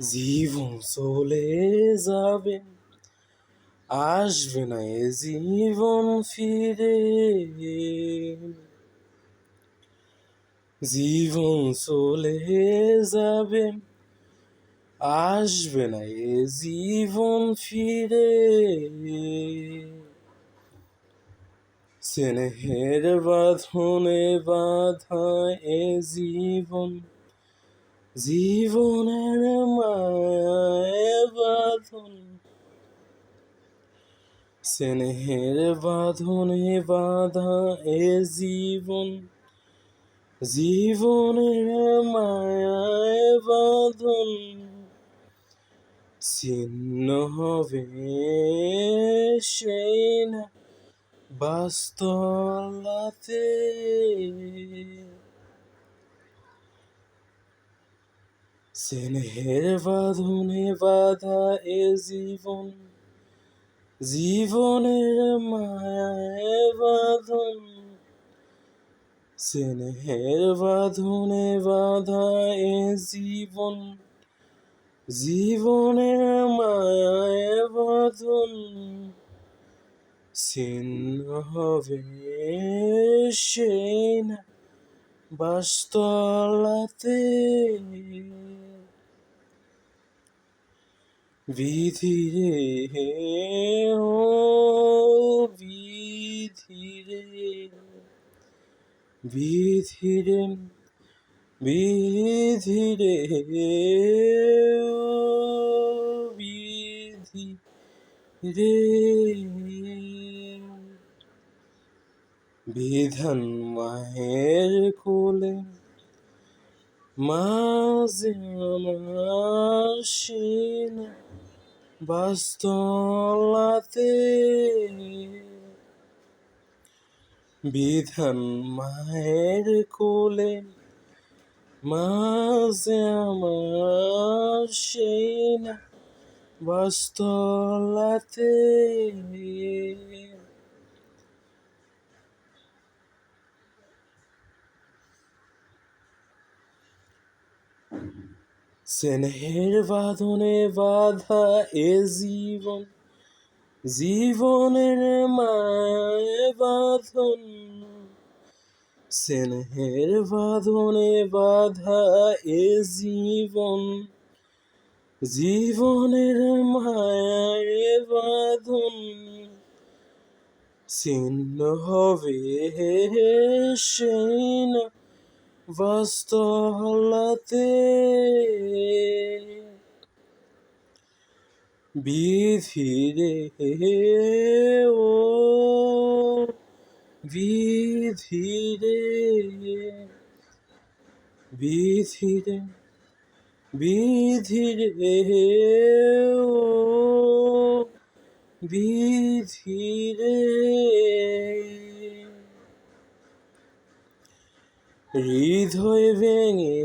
জীবন চলে যাবে, আসবে না এ জীবন ফিরে। জীবন চলে যাবে, আসবে না এ জীবন ফিরে। স্নেহের বাঁধনে বাধা এ জীবন, জীবনের মায় বাঁধন স্নেহের বাঁধনে বাধা এ জীবন জীবনের মায়ায় বাঁধন ছিন্ন হবে সেই বাস্তলাতে স্নেহের বাঁধনে বাধা এ জীবন জীবনের মায়ায় বাঁধন, স্নেহের বাঁধনে বাধা এ জীবন। জীবনের মায়ায় বাঁধন, ছিন্ন হবে সেই না বাস্তলাতে। বিধিরে ও বিধিরে বিধিরে বিধিরে ও বিধি রে বিধান মায়ের কোলে মাঝে আমার বাস্তলাতে বিধান মায়ের কোলে মাঝে আমার সেই না বাস্তলাতে স্নেহের বাঁধনে বাধা এ জীবন জীবনের মায় বাঁধন স্নেহের বাঁধনে বাধা এ জীবন জীবনের মায় বাঁধন ছিন্ন হবে সেই না বাস্তলাতে বিধিরে ও বিধিরে বিধিরে বিধিরে ও বিধিরে হৃদয় ভেঙে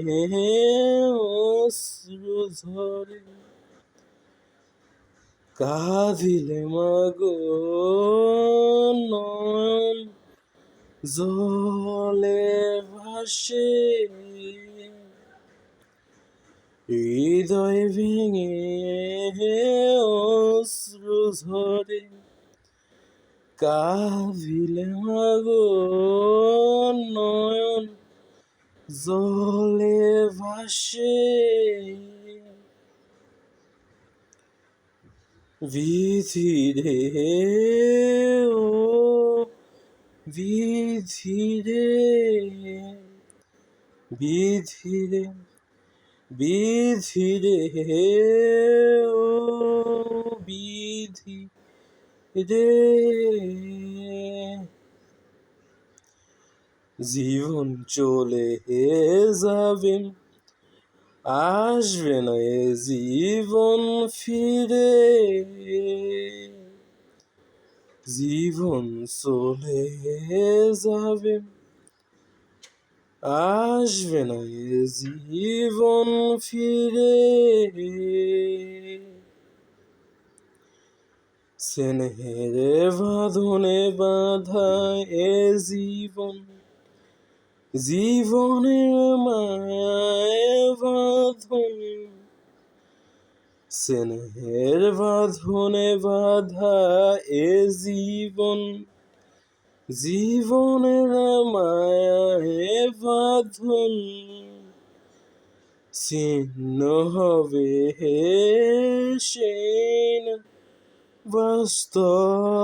অশ্রু ঝরে। কাঁদিলে মাগো নয়ন, জলে ভাসে। হৃদয় ভেঙে অশ্রু ঝরে। কাঁদিলে মাগো জলে ভাসে বিধিরে ও বিধিরে বিধিরে বিধিরে ও বিধি রে জীবন চলে যাবে, আসবে না এ জীবন ফিরে। জীবন চলে যাবে, আসবে না এ জীবন ফিরে। স্নেহের বাঁধনে বাঁধা এ জীবন জীবনের মায় বাঁধন স্নেহের বাঁধনে বাধা এ জীবন। জীবনের মায়ায় বাঁধন, ছিন্ন হবে হে সেন বাস্তলাতে।